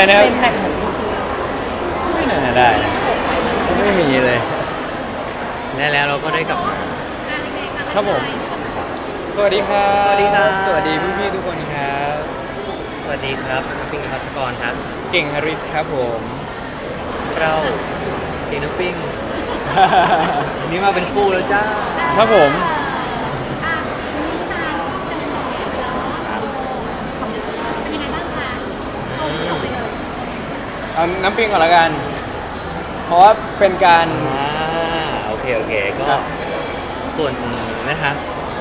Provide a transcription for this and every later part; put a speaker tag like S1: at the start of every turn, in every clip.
S1: อะไรนะครับ
S2: เป็นแบบเหมือน
S1: ไม่น่าได้นะไม่มีเลย
S3: และแล้วเราก็ได้กลับมา
S1: ครับผม สวัสดีครับ
S3: สวัสดีครับ
S1: สวัสดีพี่ๆทุกคนครับ
S3: สวัสดีครับน้ำปิ้งพัสกรครับ
S1: เก่งฮาริสครับผม
S3: เราเองน้ำปิ้ง วันนี้มาเป็นคู่แล้วจ้า
S1: ครับผม
S4: อะวันนี้มาเดินแบบแล้วของเป็นยังไงบ้างคะโชว์ที่จบไปเลย
S1: เอาน้ำปิ้งก่อนละกัน เพราะว่าเป็นการ
S3: อ่าโอเค โอเค ก็
S1: ครับ
S3: ส่วนนะคะ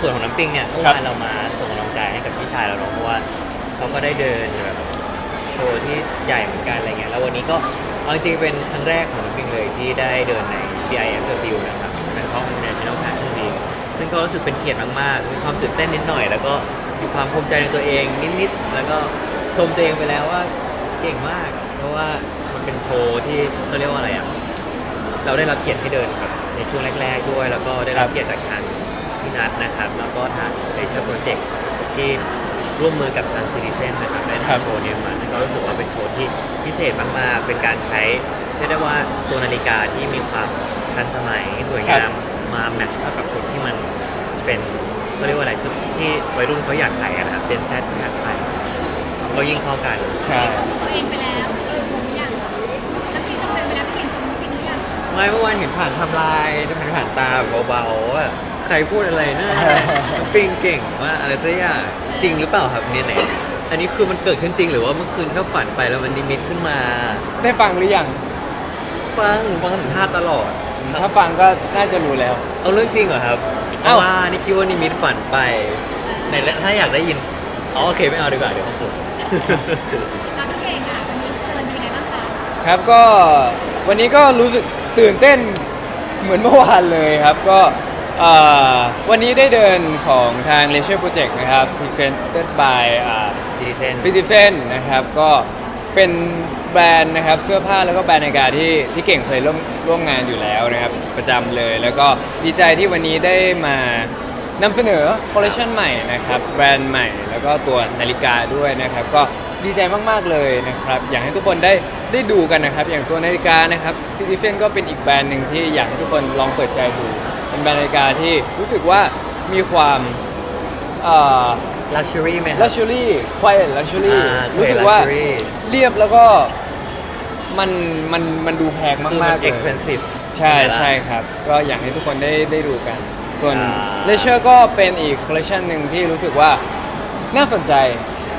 S3: ส่วนของน้ำปิ้งเนี่ยเมื่อ
S1: ครับ
S3: วานเรามาส่งกำลังใจให้กับพี่ชายเราเนอะเพราะว่าเขาก็ได้เดินแบบโชว์ที่ใหญ่เหมือนกันอะไรเงี้ยแล้ววันนี้ก็เอาจริงๆเป็นครั้งแรกของน้ำปิ้งเลยที่ได้เดินใน BIFW นะครับเป็นห้อง National Fashion Week ซึ่งก็รู้สึกเป็นเกียรติมากๆมีความตื่นเต้นนิดหน่อย แล้วก็มีความภูมิใจในตัวเองนิดๆแล้วก็ชมตัวเองไปแล้วว่าเก่งมาก เพราะว่ามันเป็นโชว์ที่เขาเรียกว่าอะไรอะ เราได้รับเกียรติให้เดินครับ ในช่วงแรก ๆ ด้วย แล้วก็ได้รับเกียรติจากทางพี่นัทนะครับ แล้วก็ทางเอเชียโปรเจกต์ที่ร่วมมือกับทางซีรีเซนนะครับได้
S1: ครับ
S3: ทำโชว์นี้มาซึ่งก็รู้สึกว่าเป็นโชว์ที่พิเศษมากๆ เป็นการใช้เรียกได้ว่าตัวนาฬิกาที่มีความทันสมัยสวยงามมาแมทช์เข้ากับชุดที่มันเป็นเขาเรียกว่าอะไรชุดที่วัยรุ่นเขาอยากใส่อะนะครับเป็นแซดอยากใส่ก็ยิ่งเข้ากัน
S1: ใช่
S4: ชมตัวเองไปแล้ว ไม่
S3: เมื่อวานเห็นผ่านไทำลายผ่านผ่านตาแบบเบาๆว่าใครพูดอะไรนะ ปิงเก่งว่าอะไรสักอย่างจริงหรือเปล่าครับเนี่ยไหนอันนี้คือมันเกิดขึ้นจริงหรือว่าเมื่อคืนเขาฝันไปแล้วมันนิมิตขึ้นมา
S1: ได้ฟังหรือยัง
S3: ฟังฟังสัมภาษณ์ตลอด
S1: ถ้าฟังก็น่าจะรู้แล้ว
S3: เอาเรื่องจริงเหรอครับเพ
S1: เอ้า
S3: ราะว่านี่คิดว่านิมิตฝันไปในถ้าอยากได้ยินอ๋อโอเคไม่เอาดีกว่าเดี๋ยวเขาปลุก
S4: แล้วก็เก่งอะวันนี้เดินเป็นยังไงบ้างคะ
S1: ครับก็วันนี้ก็รู้สึก ตื่นเต้นเหมือนเมื่อวานเลยครับก็เอ่อวันนี้ได้เดินของทาง Leisure Project นะครับ Presented by อ่า
S3: ซีดีเซน
S1: ซิติเซนนะครับก็เป็นแบรนด์นะครับเสื้อผ้าแล้วก็แบรนด์นาฬิกาที่ที่เก่งเคยร่วมร่วมงานอยู่แล้วนะครับประจำเลย แล้วก็ดีใจที่วันนี้ได้มานำเสนอคอลเลคชันใหม่นะครับแบรนด์ใหม่ แล้วก็ตัวนาฬิกาด้วยนะครับก็ ดีใจมากๆเลยนะครับอยากให้ทุกคนได้ได้ดูกันนะครับ อย่างตัวนาฬิกานะครับซิติเซนก็เป็นอีกแบรนด์หนึ่งที่อยากให้ทุกคนลองเปิดใจดู เป็นแบรนด์นาฬิกาที่รู้สึกว่ามีความเอ่อ
S3: ลักชัวรี่ไหมครั
S1: luxury quiet luxury
S3: อ่า
S1: รู้สึกว่า
S3: luxury
S1: เรียบแล้วก็มันมันมันดูแพง
S3: คือ
S1: มา
S3: มั
S1: ก
S3: น
S1: ๆเลย
S3: expensive
S1: ใช่
S3: ไหมล่ะ
S1: ใช่ครับ ก็อยากให้ทุกคนได้ได้ดูกัน ส่วน
S3: อ่า
S1: เลเชอร์ก็เป็นอีกคอลเลคชันหนึ่งที่รู้สึกว่าน่าสนใจ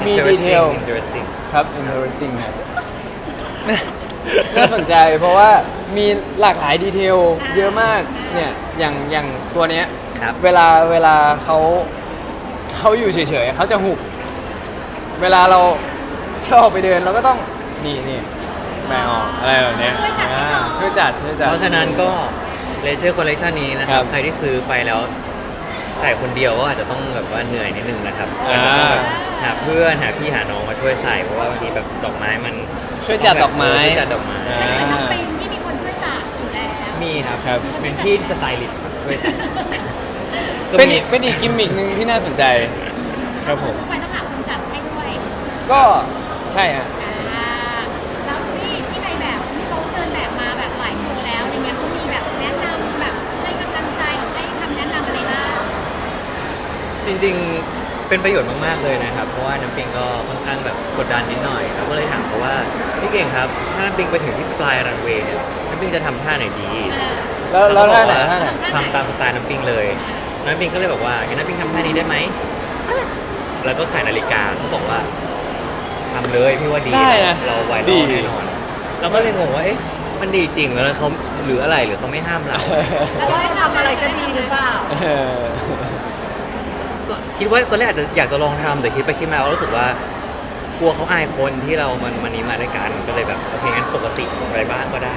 S1: มีดีเทล
S3: interesting interesting
S1: ครับ interesting ครับน่าสนใจเพราะว่ามีหลากหลายดีเทลเยอะมากเนี่ยอย่างอย่างตัวเนี้ย
S3: ครับ
S1: เวลาเวลาเขาเขาอยู่เฉยๆเขาจะหุบ เวลาเราชอบไปเดินเราก็ต้องนี่นี่แมวอะไรแบบเนี้ยอ่าช่วยจัดช่วยจัด
S3: เพราะฉะนั้นก็เลเชอร์คอลเล t ชันนี้นะครั
S1: ครับบ
S3: ใครที่ซื้อไปแล้ว ใส่คนเดียวก็อาจจะต้องแบบว่าเหนื่อยนิดนึงนะครับ
S1: อ่า
S3: อาจจะต้องแบบหาเพื่อนหาพี่หาน้องมาช่วยใส่เพราะว่าบางทีแบบดอกไม้มัน
S1: ช่วยจัดดอกไม้
S3: ช่วยจัดดอกไม้
S1: อ่า
S4: เป็นน้องปิงที่มีคนช่วยจัดอยู่แล้ว
S3: มีครับ
S1: ครับ
S3: เป็นพี่สไตลิสต์ช่วยจัดก็
S1: เป็น
S3: มี
S1: อีกเป็นอีกกิมมิกหนึ่งที่น่าสนใจ ครับผม
S4: ไปต้องหาคนจัดให้ด้วย
S1: ก็ใช่ฮะ
S3: จริงๆ เป็นประโยชน์มากๆเลยนะครับ เพราะว่าน้ำปิงก็ค่อนข้างแบบกดดันนิดหน่อยครับก็เลยถามเขาว่าพี่เก่งครับถ้าน้ำปิงไปถึงที่ปลายรันเวย์เนี่ยน้ำปิงจะทำท่าไหนดี
S1: แล้วแล้วท่าไหน
S3: เขบอก
S1: ท่าไหน
S3: ทำตามสไตล์น้ำปิงเลยน้ำปิงก็เลยบอกว่างั้นน้ำปิงทำท่านี้ได้ไหมแล้วก็ขายนาฬิกาเขาบอกว่าทำเลยพี่ว่าดี
S1: ได้นะ
S3: เราไว
S1: ดี
S3: รัลแน่นอนเราก็เลยงงว่าเอ๊ะมันดีจริงแล้วเขาหรืออะไรหรือเขาไม่ห้ามเรา
S4: แล้วให้ทำอะไรก็ดีหรือเปล่า
S1: เออ
S3: ก็ คิดว่าตอนแรกอาจจะอยากจะลองทำแต่คิดไปคิดมาก็รู้สึกว่ากลัวเขาอายคนที่เรามันมันนี้มาด้วยกันก็เลยแบบโอเคงั้นปกติอะไรบ้างก็ได้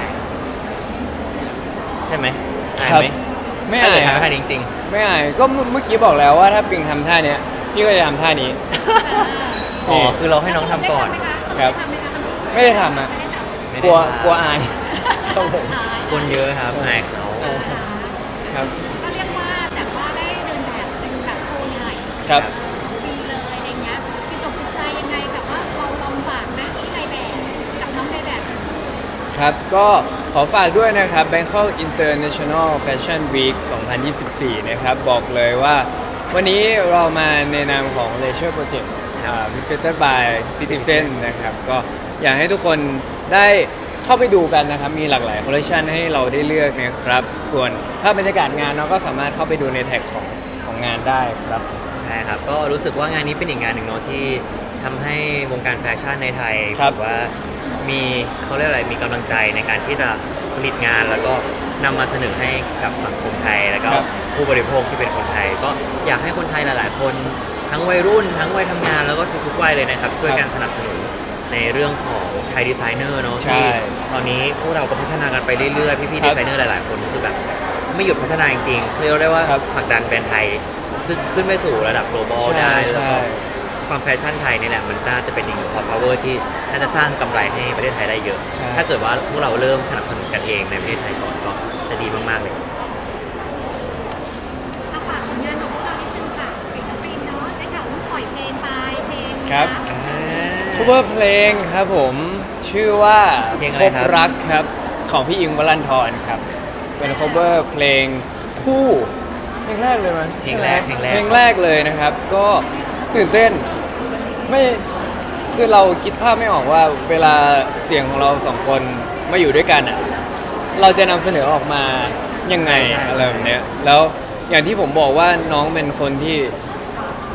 S3: ใช่ไหมอาย
S1: ครับ
S3: ไหม
S1: ไม่
S3: ถ้า
S1: อา
S3: เกิ
S1: ย
S3: ด
S1: ครับ
S3: ทำท่านี้จริง
S1: ไม่อายก็เมื่อเมื่อกี้บอกแล้วว่าถ้าปิงทำท่าเนี้ยพี่ก็จะทำท่านี้
S3: ๆ อ๋อ คือเราให้น้องทำก่อน
S1: ครับ ไม่ได้ทำนะ
S3: ไม่
S1: ก
S3: ได้
S1: ลัว
S3: ทำ
S1: กลัวอายครับผม
S3: คนเยอะครับอายเขา
S1: ครับ
S4: ก็เรียกว่าแบบ
S1: ครับ
S4: ดีเลยอะไรเงี้ยคือตกใจยังไงแบบว่าเราลองฝากนะที่ในแบบกับ
S1: ครับ ก็ขอฝากด้วยนะครับ Bangkok International Fashion Week 2024 นะครับ บอกเลยว่าวันนี้เรามาในนามของ Leisure Project อ่า Visited by Citizen นะครับ ก็อยากให้ทุกคนได้เข้าไปดูกันนะครับ มีหลากหลายคอลเลคชันให้เราได้เลือกนะครับ ส่วนถ้าบรรยากาศงานเราก็สามารถเข้าไปดูในแท็กของของงานได้ครับ
S3: ใช่ครับ ก็รู้สึกว่างานนี้เป็นอีกงานหนึ่งเนาะที่ทำให้วงการแฟชั่นในไทย
S1: ครับ
S3: ถือว่ามีเขาเรียกอะไรมีกำลังใจในการที่จะผลิตงานแล้วก็นำมาเสนอให้กับสังคมไทย แล้วก็
S1: ครับ
S3: ผู้บริโภคที่เป็นคนไทย ก็อยากให้คนไทยหลาย ๆ คนทั้งวัยรุ่น ทั้งวัยทำงานแล้วก็ทุกๆวัยเลยนะครับช่วยกันสนับสนุนในเรื่องของไทยดีไซเนอร์เนาะ
S1: ใช่
S3: ที่ตอนนี้พวกเราก็พัฒนากันไปเรื่อยๆพี่ๆ
S1: ครั
S3: ดี
S1: บ
S3: ไซเนอร์หลายๆคนคือแบบ ไม่หยุดพัฒนาจริงๆเรียกได้ว่า
S1: ครับ
S3: ผลักดันแบรนด์ไทย ซึ่งขึ้นไปสู่ระดับ global
S1: ใช่
S3: ได้แล้ว
S1: ใช่
S3: ก็ความแฟชั่นไทยนี่แหละมันน่าจะเป็นอีกซอฟต์พาวเวอร์ที่น่าจะสร้างกำไรให้ประเทศไทยได้เยอะ
S1: ใช่
S3: ถ้าเกิดว่าพวกเราเริ่มสนับสนุนกันเองในประเทศไทยก่อนก็จะดีมาก ๆ เลย
S4: มาฝากผลงานของพวกเรานิดนึงค่ะศิลปินเนาะได้ข่าวว่าปล่อยเพลงไปเพลงนะ
S1: ครับ cover เพลงครับผมชื่อว่า
S3: เพลงอะ
S1: พ
S3: ไร
S1: บ
S3: ครับ
S1: รักครับของพี่อิงวรันทรครับ เป็น cover เพลงคู่ เพลงแรกเลยมั้ย
S3: เพลงแรกเพลงแรก
S1: เพลงแรกเลยนะครับ ก็ตื่นเต้นไม่คือเราคิดภาพไม่ออกว่าเวลาเสียงของเราสองคนมาอยู่ด้วยกันอะเราจะนำเสนอออกมายังไงอะไรแบบเนี้ยแล้วอย่างที่ผมบอกว่าน้องเป็นคนที่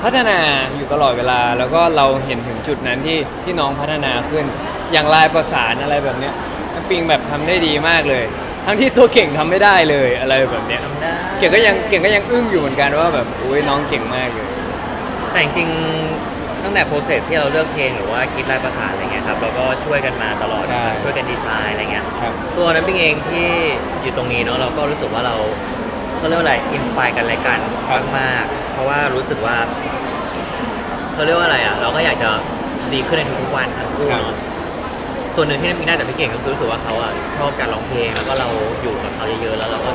S1: พัฒนาอยู่ตลอดเวลา แล้วก็เราเห็นถึงจุดนั้นที่ที่น้องพัฒนาขึ้น อย่างลายประสานอะไรแบบเนี้ยน้ำปิงแบบทำได้ดีมากเลย ทั้งที่ตัวเก่งทำไม่ได้เลยอะไรแบบเนี้ย
S3: ทำได้
S1: เก่งก็ยังเก่งก็ยังอึ้งอยู่เหมือนกันว่าแบบอุ้ยน้องเก่งมากเลย
S3: แต่จริงๆตั้งแต่โปรเซสที่เราเลือกเพลงหรือว่าคิดลายประสานอะไรเงี้ยครับเราก็ช่วยกันมาตลอด
S1: ใช่
S3: ช่วยกันดีไซน์อะไรเงี้ย
S1: ครับ
S3: ตัวน้ำปิงเองที่อยู่ตรงนี้เนาะเราก็รู้สึกว่าเราเขาเรียกว่าอะไรอินสปายกันอะไรกัน
S1: ครับ
S3: มากๆเพราะว่ารู้สึกว่าเขาเรียกว่าอะไรอะ เราก็อยากจะดีขึ้นในทุกๆวันทั้งคู่เนาะส่วนหนึ่งที่น้ำปิงได้จากพี่เก่งก็คือรู้สึกว่าเขาอะชอบการร้องเพลงแล้วก็เราอยู่กับเขาเยอะๆแล้วเราก็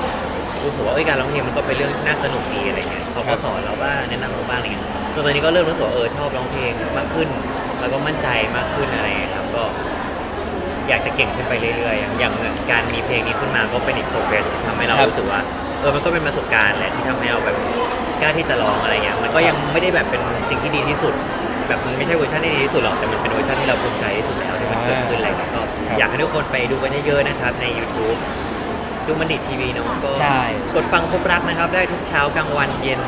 S3: รู้สึกว่าเอ้ยการร้องเพลงมันก็เป็นเรื่องน่าสนุกดีอะไรเงี้ยเขาก็สอนเราบ้างแนะนำเราบ้างอะไรเงี้ยจนตอนนี้ก็เริ่มรู้สึกว่าเออชอบร้องเพลงมากขึ้น แล้วก็มั่นใจมากขึ้นอะไรเงี้ยครับก็ อยากจะเก่งขึ้นไปเรื่อยๆ อย่างอย่างการมีเพลงนี้ขึ้นมาก็เป็นอีก progress ที่ทำให้เรา
S1: รู้
S3: สึกว่าเออมันก็เป็นประสบการณ์แหละที่ทำให้เราแบบกล้าที่จะร้องอะไรเงี้ยมันก็ยังไม่ได้แบบเป็นสิ่งที่ดีที่สุด แบบมันไม่ใช่เวอร์ชันที่ดีที่สุดหรอกแต่มันเป็นเวอร์ชันที่เราภูมิใจที่สุดแล้วที่มันเกิดขึ้นอะไรเงี้ยก็อยากให้ทุกคนไปดูกันเยอะๆนะครับใน YouTube ดูมันดิทีวีเนาะก็
S1: ใช่
S3: กดฟังพบรักนะครับ ได้ทุกเช้ากลางวันเย็น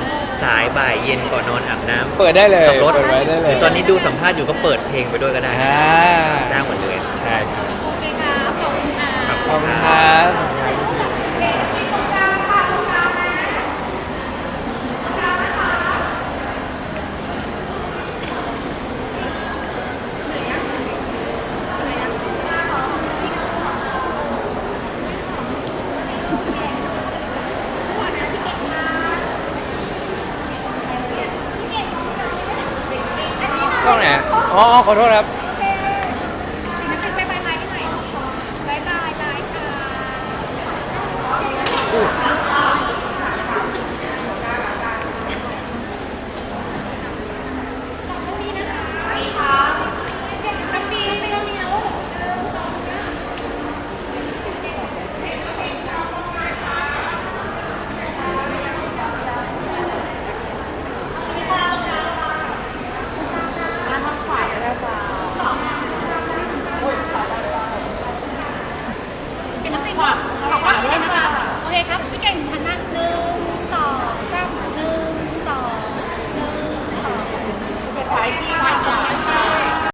S3: สายบ่ายเย็นก่อนนอนอาบน้ำ
S1: เปิดได้เลย
S3: ขับรถ
S1: เปิดไว้ได้เลย
S3: หรือตอนนี้ดูสัมภาษณ์อยู่ก็เปิดเพลงไปด้วยก็ได้
S1: อ่า
S3: ได้หมดเลย
S1: ใช่ครับ
S4: โอเคครับขอบคุณค่ะ
S3: ครับ
S1: ขอบคุณครับ กล้องไหนอ๋อ อ๋อขอโทษครับ